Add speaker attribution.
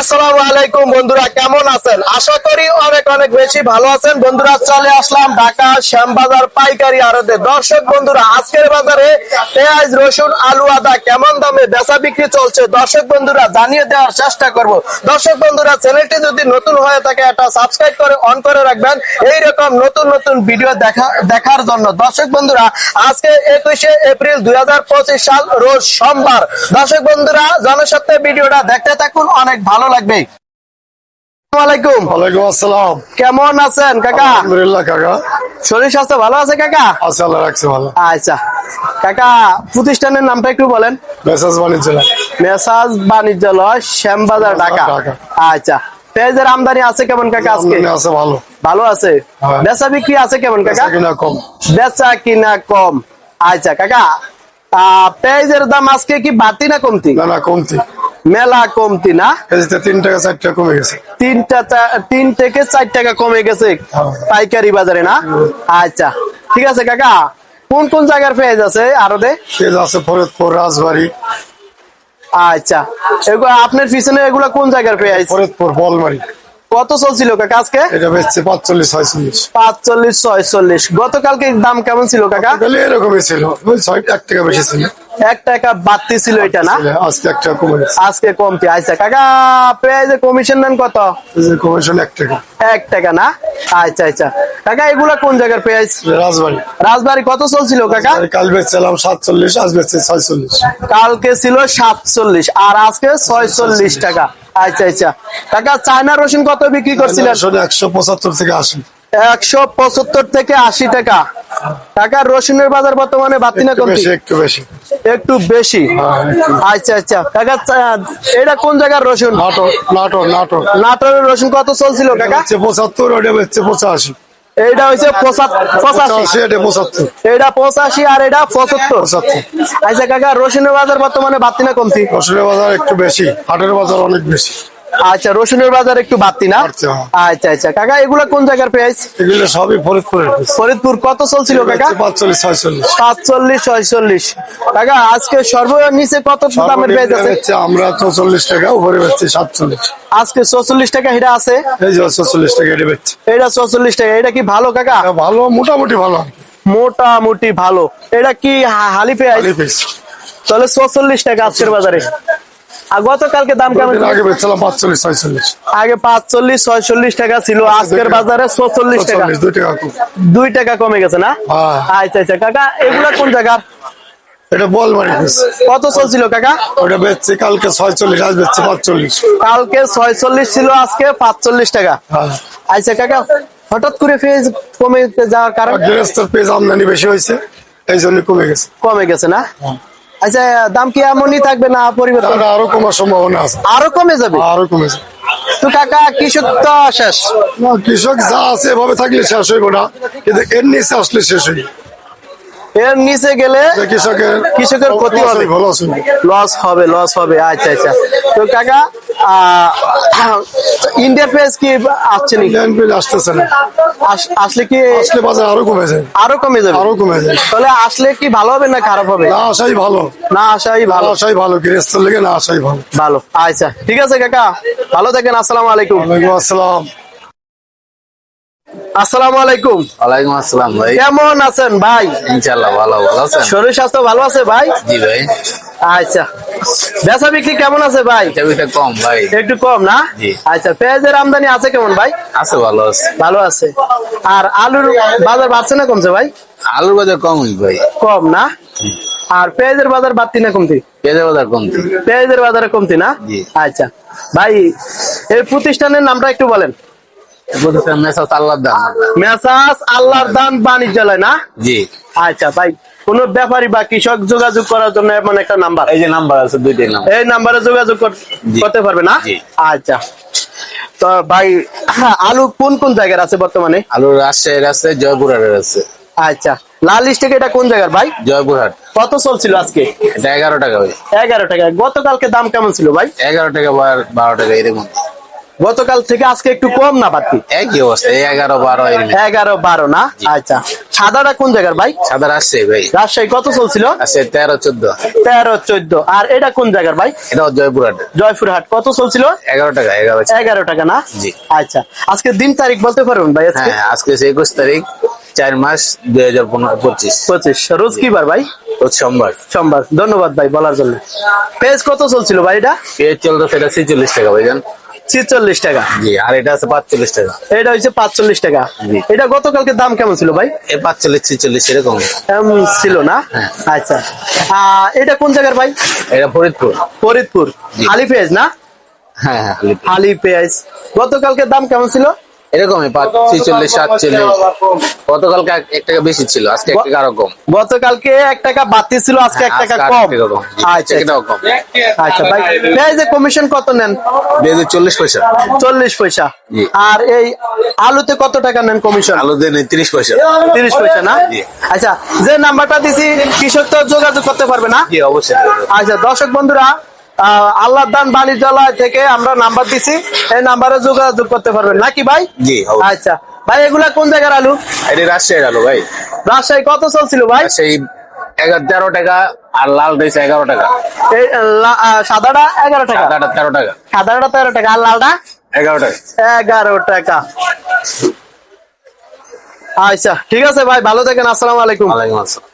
Speaker 1: আসসালামু আলাইকুম বন্ধুরা, কেমন আছেন? আশা করি অনেক অনেক বেশি ভালো আছেন। বন্ধুরা, চলে আসলাম ঢাকা শ্যামবাজার পাইকারি দর্শক বন্ধুরা, আজকের বাজারে পেঁয়াজ, রসুন, আলু আদা কেমন দামে বেচা বিক্রি চলছে। দর্শক বন্ধুরা জানিয়ে দেওয়ার চেষ্টা করব। দর্শক বন্ধুরা চ্যানেলটি যদি নতুন হয়ে থাকে একটা সাবস্ক্রাইব করে অন করে রাখবেন। এই রকম নতুন নতুন ভিডিও দেখা দেখার জন্য। দর্শক বন্ধুরা আজকে একুশে এপ্রিল দুই সাল রোজ সোমবার। দর্শক বন্ধুরা জনসত্ত্বে ভিডিওটা দেখতে থাকুন অনেক ভালো লাগবে। কেমন আছেন কাকা?
Speaker 2: আলহামদুলিল্লাহ কাকা।
Speaker 1: শরীর স্বাস্থ্য ভালো আছে কাকা?
Speaker 2: আছে আল্লাহ রাখছে ভালো।
Speaker 1: আচ্ছা। কাকা প্রতিষ্ঠানের নামটা একটু বলেন।
Speaker 2: মেসাজ বাণিজ্য
Speaker 1: মেসাজ বাণিজ্যালয় শ্যামবাজার ঢাকা।
Speaker 2: ঢাকা।
Speaker 1: আচ্ছা পেঁয়াজের আমদানি আছে কেমন কাকা আজকে?
Speaker 2: আছে ভালো।
Speaker 1: ভালো আছে?
Speaker 2: হ্যাঁ।
Speaker 1: বেচা বিক্রি আছে কেমন কাকা?
Speaker 2: কিনা কম।
Speaker 1: বেচা কিনা কম। আচ্ছা কাকা পেঁয়াজের দাম আজকে কি বাড়তি না কমতি?
Speaker 2: না না কমতি।
Speaker 1: মেলা কমতি না?
Speaker 2: তিন টাকা চার টাকা কমে গেছে।
Speaker 1: তিনটা তিন থেকে চার টাকা কমে গেছে
Speaker 2: হ্যাঁ।
Speaker 1: পাইকারি বাজারে না? আচ্ছা ঠিক আছে কাকা কোন কোন জায়গার পেঁয়াজ আছে আরদে
Speaker 2: পেঁয়াজ আছে ফরিদপুর রাজবাড়ি।
Speaker 1: আচ্ছা। এগুলো আপনার পিছনে এগুলো কোন জায়গার পেঁয়াজ?
Speaker 2: ফরিদপুর বলমারি।
Speaker 1: কত চলছিল কাকা আজকে?
Speaker 2: এটা বেচছে পাঁচচল্লিশ ছয়চল্লিশ।
Speaker 1: পাঁচচল্লিশ ছয়চল্লিশ। গতকালকে দাম কেমন ছিল কাকা?
Speaker 2: এরকমই ছিল। ছয় এক টাকা বেশি ছিল।
Speaker 1: এক টাকা বাড়তি ছিল এটা না?
Speaker 2: আজকে এক টাকা কমে
Speaker 1: আজকে কমতি আচ্ছা কাকা পেঁয়াজে কমিশন নেন কত?
Speaker 2: কমিশন এক টাকা।
Speaker 1: এক টাকা না? আচ্ছা আচ্ছা। কাকা এগুলা কোন জায়গার পেঁয়াজ?
Speaker 2: রাজবাড়ি।
Speaker 1: রাজবাড়ি কত চলছিল কাকা?
Speaker 2: কাল বেচছিলাম সাতচল্লিশ আজ বেচছে ছয়চল্লিশ।
Speaker 1: কালকে ছিল সাতচল্লিশ আর আজকে ছয়চল্লিশ টাকা। আচ্ছা আচ্ছা। কাকা চায়না রসুন কত বিক্রি করছিলেন?
Speaker 2: একশো পঁচাত্তর থেকে আশি।
Speaker 1: একশো পঁচাত্তর থেকে আশি টাকা। কাকা রসুনের বাজার বর্তমানে বাড়তি না
Speaker 2: একটু
Speaker 1: কমতি?
Speaker 2: বেশি একটু বেশি।
Speaker 1: একটু বেশি? আচ্ছা আচ্ছা। কাকা এটা কোন জায়গার রসুন?
Speaker 2: নাটক নাটক
Speaker 1: নাটোরের রসুন কত চলছিল কাকা?
Speaker 2: পঁচাত্তর ওটা বেচছে পঁচাশি।
Speaker 1: এইটা হচ্ছে পঁচাশি।
Speaker 2: এটা
Speaker 1: পঁচাশি আর এটা পঁচাত্তর।
Speaker 2: পঁচাত্তর।
Speaker 1: আচ্ছা কাকা রসুনের বাজার বর্তমানে বাড়তি না কমতি?
Speaker 2: রসুনের বাজার একটু বেশি হাটের বাজার অনেক বেশি।
Speaker 1: আচ্ছা রসুনের বাজার একটু বাড়তি না?
Speaker 2: হ্যাঁ।
Speaker 1: আচ্ছা আচ্ছা। কাকা এগুলা কোন জায়গার পেঁয়াজ
Speaker 2: এগুলো সবই ফরিদপুরের
Speaker 1: ফরিদপুর কত চলছিল কাকা?
Speaker 2: পাঁচচল্লিশ ছয়চল্লিশ।
Speaker 1: পাঁচচল্লিশ ছয়চল্লিশ। কাকা আজকে সর্বনিচে কত দামের পেঁয়াজ আছে?
Speaker 2: আমরা চৌচল্লিশ টাকা উপরে বেচছি সাতচল্লিশ।
Speaker 1: আজকে চৌচল্লিশ টাকা হিটা আছে?
Speaker 2: এই যে চৌচল্লিশ টাকা এটা বেচছি।
Speaker 1: এটা চৌচল্লিশ টাকা। এটা কি ভালো কাকা?
Speaker 2: ভালো মোটামুটি ভালো।
Speaker 1: মোটামুটি ভালো। এটা কি হালি পেঁয়াজ তাহলে চৌচল্লিশ টাকা আজকের বাজারে। আর গতকালকে দাম কেমন
Speaker 2: আগে বেচছিলাম? পাঁচচল্লিশ ছয়চল্লিশ।
Speaker 1: আগে পাঁচচল্লিশ ছয়চল্লিশ টাকা ছিল আজকের বাজারে চৌচল্লিশ টাকা।
Speaker 2: দুই টাকা কমে।
Speaker 1: গেছে না?
Speaker 2: হ্যাঁ।
Speaker 1: আচ্ছা আচ্ছা কাকা এগুলা কোন জায়গা
Speaker 2: এটা বল মারি
Speaker 1: কত চলছিল কাকা?
Speaker 2: ওটা বেচছি কালকে ছয়চল্লিশ আজ বেচছি পাঁচচল্লিশ।
Speaker 1: কালকে ছয়চল্লিশ ছিল আজকে পাঁচচল্লিশ টাকা।
Speaker 2: হ্যাঁ।
Speaker 1: আচ্ছা কাকা হঠাৎ করে ফেজ কমে যাওয়ার কারণ?
Speaker 2: গৃহস্থর পেজ আমদানি বেশি হয়েছে এই জন্য কমে গেছে।
Speaker 1: কমে গেছে না? আচ্ছা দাম কি এমনই থাকবে না পরিবর্তন?
Speaker 2: আরও কমার সম্ভাবনা আছে।
Speaker 1: আরও কমে যাবে?
Speaker 2: আরও কমে যাবে।
Speaker 1: তো কাকা কৃষক তো শেষ।
Speaker 2: কৃষক যা আছে এভাবে থাকলে শেষ হইব না। কিন্তু এর নিচে আসলে শেষ হইব।
Speaker 1: এর নিচে গেলে
Speaker 2: কৃষকের
Speaker 1: কৃষকের ক্ষতি হবে। লস হবে লস হবে। আচ্ছা আচ্ছা। তো কাকা ইন্ডিয়া পেজ কি আসছে নাকি?
Speaker 2: আসতেছে না।
Speaker 1: আসলে কি
Speaker 2: আসলে বাজার আরও কমে যায়।
Speaker 1: আরও কমে যাবে?
Speaker 2: আরও কমে যায়।
Speaker 1: তাহলে আসলে কি ভালো হবে না খারাপ হবে?
Speaker 2: না আসাই ভালো।
Speaker 1: না আসাই ভালো।
Speaker 2: আসাই ভালো গৃহস্থর লেগে না আসাই ভালো।
Speaker 1: ভালো। আচ্ছা ঠিক আছে কাকা। ভালো থাকেন আসসালামু আলাইকুম।
Speaker 2: ওয়ালাইকুম আসসালাম।
Speaker 1: আসসালামু আলাইকুম।
Speaker 3: ওয়ালাইকুম আসসালাম ভাই।
Speaker 1: কেমন আছেন ভাই?
Speaker 3: ইনশাল্লাহ ভালো ভালো আছেন?
Speaker 1: শরীর স্বাস্থ্য ভালো আছে ভাই?
Speaker 3: জি ভাই।
Speaker 1: আচ্ছা। বেচা বিক্রি কেমন আছে ভাই?
Speaker 3: কম ভাই।
Speaker 1: একটু কম না? আচ্ছা পেঁয়াজের আমদানি আছে কেমন ভাই?
Speaker 3: আছে ভালো আছে।
Speaker 1: ভালো আছে। আর আলুর বাজার বাড়ছে না কমছে ভাই?
Speaker 3: আলুর বাজার কম ভাই।
Speaker 1: কম না? আর পেঁয়াজের বাজার বাড়তি না কমতি?
Speaker 3: পেঁয়াজের বাজার কমতি।
Speaker 1: পেঁয়াজের বাজারে কমতি না? আচ্ছা। ভাই এই প্রতিষ্ঠানের নামটা একটু বলেন।
Speaker 3: মেসাজ আল্লাহর দাম
Speaker 1: মেসাস আল্লাহর দান বাণিজ্যালয় না?
Speaker 3: জি।
Speaker 1: আচ্ছা ভাই কোন ব্যাপারী বা কৃষক যোগাযোগ করার জন্য এমন একটা নাম্বার?
Speaker 3: এই যে নাম্বার আছে দুইটাই নাম্বার।
Speaker 1: এই নাম্বারে যোগাযোগ করতে পারবে না? আচ্ছা। তো ভাই হ্যাঁ, আলু কোন কোন জায়গার আছে বর্তমানে?
Speaker 3: আলুর রাজশাহীর আছে জয়পুরহাটের আছে।
Speaker 1: আচ্ছা। লাল লিস্টে এটা কোন জায়গার ভাই?
Speaker 3: জয়পুরহাট।
Speaker 1: কত চলছিল আজকে?
Speaker 3: এটা এগারো টাকা ভাই।
Speaker 1: এগারো টাকা। গতকালকে দাম কেমন ছিল ভাই?
Speaker 3: এগারো টাকা বারো টাকা এরকম।
Speaker 1: গতকাল থেকে আজকে একটু কম না বাড়তি?
Speaker 3: একই অবস্থা এগারো বারো
Speaker 1: এগারো বারো না? আচ্ছা। সাদাটা কোন জায়গার ভাই?
Speaker 3: সাদা আসছে ভাই।
Speaker 1: রাজশাহী কত চলছিল?
Speaker 3: আছে তেরো চোদ্দ।
Speaker 1: তেরো চোদ্দ। আর এটা কোন জায়গার ভাই?
Speaker 3: এটাও জয়পুরহাট।
Speaker 1: জয়পুরহাট। কত চলছিল?
Speaker 3: এগারো টাকা এগারো
Speaker 1: এগারো টাকা না?
Speaker 3: জি।
Speaker 1: আচ্ছা। আজকে দিন তারিখ বলতে পারবেন ভাই
Speaker 3: হ্যাঁ আজকে একুশ তারিখ চার মাস দুই হাজার পনেরো পঁচিশ।
Speaker 1: পঁচিশ। রোজ কি বার ভাই?
Speaker 3: সোমবার।
Speaker 1: সোমবার। ধন্যবাদ ভাই বলার জন্য। পেজ কত চলছিল ভাই এটা?
Speaker 3: পেঁয়াজ চলতো সেটা ছেচল্লিশ টাকা ভাইজান।
Speaker 1: ছিচল্লিশ টাকা।
Speaker 3: জি আর এটা আছে পাঁচচল্লিশ টাকা।
Speaker 1: এটা হচ্ছে পাঁচচল্লিশ টাকা। এটা গতকালকে দাম কেমন ছিল ভাই?
Speaker 3: পাঁচচল্লিশ ছিচল্লিশ এরকম।
Speaker 1: ছিল না?
Speaker 3: হ্যাঁ।
Speaker 1: আচ্ছা। আহ, এটা কোন জায়গার ভাই?
Speaker 3: এটা ফরিদপুর।
Speaker 1: ফরিদপুর। আলি পেঁয়াজ না?
Speaker 3: হ্যাঁ হ্যাঁ
Speaker 1: আলি পেঁয়াজ গতকালকে দাম কেমন ছিল?
Speaker 3: এরকমই ছেচল্লিশ সাতচল্লিশ। গতকালকে এক- টাকা বেশি ছিল আজকে এক টাকা আরও কম।
Speaker 1: গতকালকে এক টাকা বাড়তি ছিল আজকে এক
Speaker 3: হ্যাঁ,
Speaker 1: টাকা কম। আচ্ছা
Speaker 3: কম।
Speaker 1: আচ্ছা ভাই কমিশন কত নেন?
Speaker 3: চল্লিশ পয়সা।
Speaker 1: চল্লিশ পয়সা। আর এই আলুতে কত টাকা নেন কমিশন
Speaker 3: আলু দেন তিরিশ পয়সা।
Speaker 1: তিরিশ পয়সা না? আচ্ছা যে নাম্বারটা দিছি কৃষক তো যোগাযোগ করতে পারবে না?
Speaker 3: অবশ্যই।
Speaker 1: আচ্ছা দর্শক বন্ধুরা আহ, আল্লাহ দান বাণিজ্যালয় থেকে আমরা নাম্বার দিছি। এই নাম্বারে যোগাযোগ করতে পারবেন। নাকি ভাই?
Speaker 3: জি
Speaker 1: আচ্ছা। ভাই এগুলা কোন জায়গার আলু?
Speaker 3: এটা রাজশাহীর আলু ভাই।
Speaker 1: রাজশাহী কত চলছিল ভাই?
Speaker 3: সেই তেরো টাকা আর লাল দিয়েছে এগারো টাকা।
Speaker 1: সাদাটা এগারো টাকা?
Speaker 3: সাদাটা তেরো টাকা।
Speaker 1: সাদাটা তেরো টাকা। আর লালটা?
Speaker 3: এগারো টাকা।
Speaker 1: এগারো টাকা। আচ্ছা ঠিক আছে ভাই ভালো থাকেন। আসসালামু আলাইকুম।
Speaker 3: ওয়ালাইকুম আসসালাম।